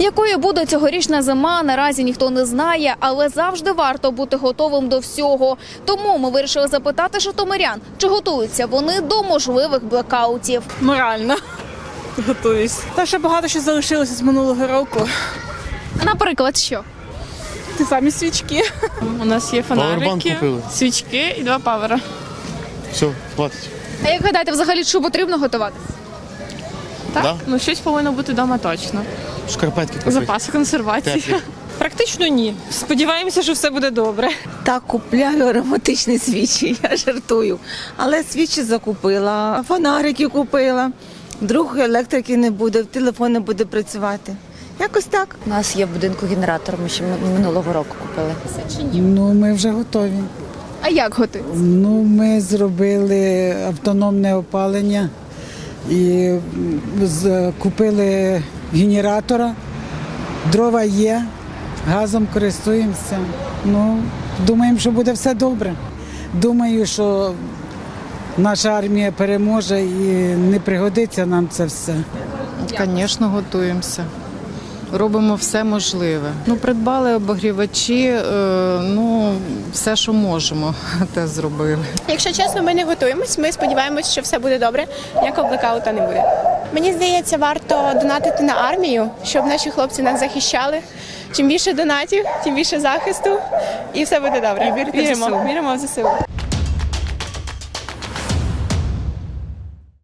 Якою буде цьогорічна зима, наразі ніхто не знає, але завжди варто бути готовим до всього. Тому ми вирішили запитати житомирян, чи готуються вони до можливих блекаутів. Морально готуюсь. Та ще багато що залишилося з минулого року. Наприклад, що Ті самі свічки. У нас є фонарики, свічки і два павера. Все, хватить. а як гадаєте, взагалі що потрібно готуватися? Так? Да? Ну щось повинно бути вдома точно. Шкарпетки купити. Запаси консервації. Теплі. Практично ні. Сподіваємося, що все буде добре. Так, купляю ароматичні свічі, я жартую. Але свічі закупила, фонарики купила. Вдруг електрики не буде, телефон не буде працювати. Якось так. У нас є в будинку генератор, ми ще минулого року купили. Ну, ми вже готові. А як готуються? Ну, ми зробили автономне опалення і купили генератора. Дрова є, газом користуємося. Ну, думаємо, що буде все добре. Думаю, що наша армія переможе і не пригодиться нам це все. Звісно, готуємося. Робимо все можливе. Ну, придбали обогрівачі, е, ну, все, що можемо, те зробили. Якщо чесно, ми не готуємось. Ми сподіваємось, що все буде добре, ніякого блекаута не буде. Мені здається, варто донатити на армію, щоб наші хлопці нас захищали. Чим більше донатів, тим більше захисту, і все буде добре. Віримо, віримо в ЗСУ.